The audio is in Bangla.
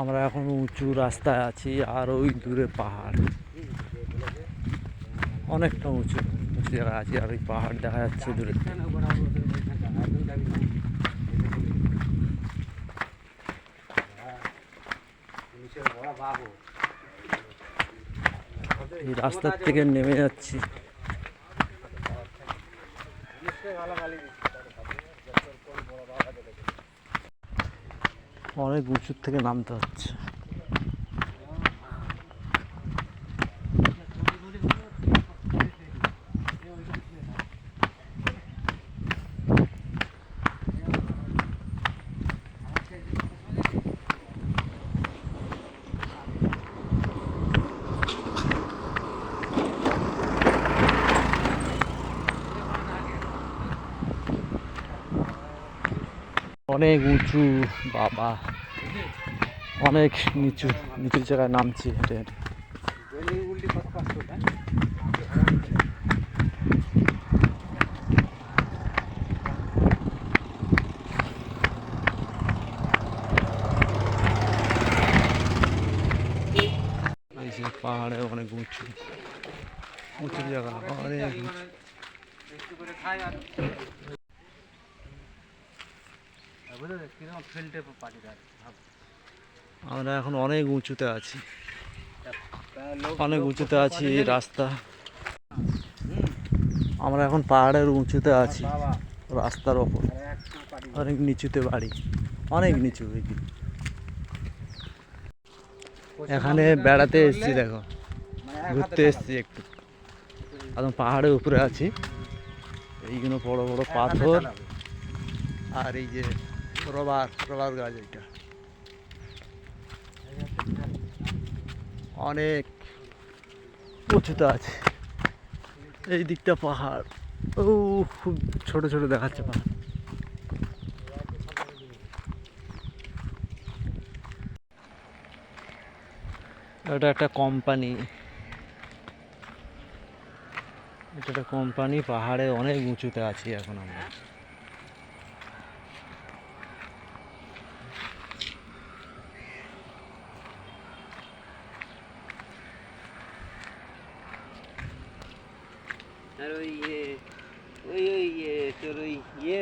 আমরা এখন উঁচু রাস্তায় আছি আর ওই দূরে পাহাড়। অনেকটা উঁচু উঁচু জায়গায় আছি, আর ওই পাহাড় দেখা যাচ্ছে দূরে। এই রাস্তার থেকে নেমে যাচ্ছি। অনেক উঁচুর থেকে নামতে হচ্ছে। অনেক উঁচু, বাবা। অনেক নিচু নিচুর জায়গায় নামছি হেঁটে হেঁটে। পাহাড়ে অনেক উঁচু। উঁচু জায়গা অনেক উঁচু আমরা এখন অনেক উঁচুতে আছি। অনেক উঁচুতে আছি রাস্তা। আমরা এখন পাহাড়ের উঁচুতে আছি, রাস্তার ওপর। অনেক নিচুতে বাড়ি, অনেক নিচু এখানে বেড়াতে এসেছি, দেখো। ঘুরতে এসেছি একটু। একদম পাহাড়ের উপরে আছি। এইগুলো বড় বড় পাথর। আর এই যে রবার রবার গাছ এইটা অনেক উঁচুতে আছে। এই দিকটা পাহাড়। ও, খুব ছোট ছোট দেখাচ্ছে পাহাড়। এটা একটা কোম্পানি। এটা একটা কোম্পানি, পাহাড়ে অনেক উঁচুতে আছি এখন আমরা। আর ওই ওই ওই তোর ওই ইয়ে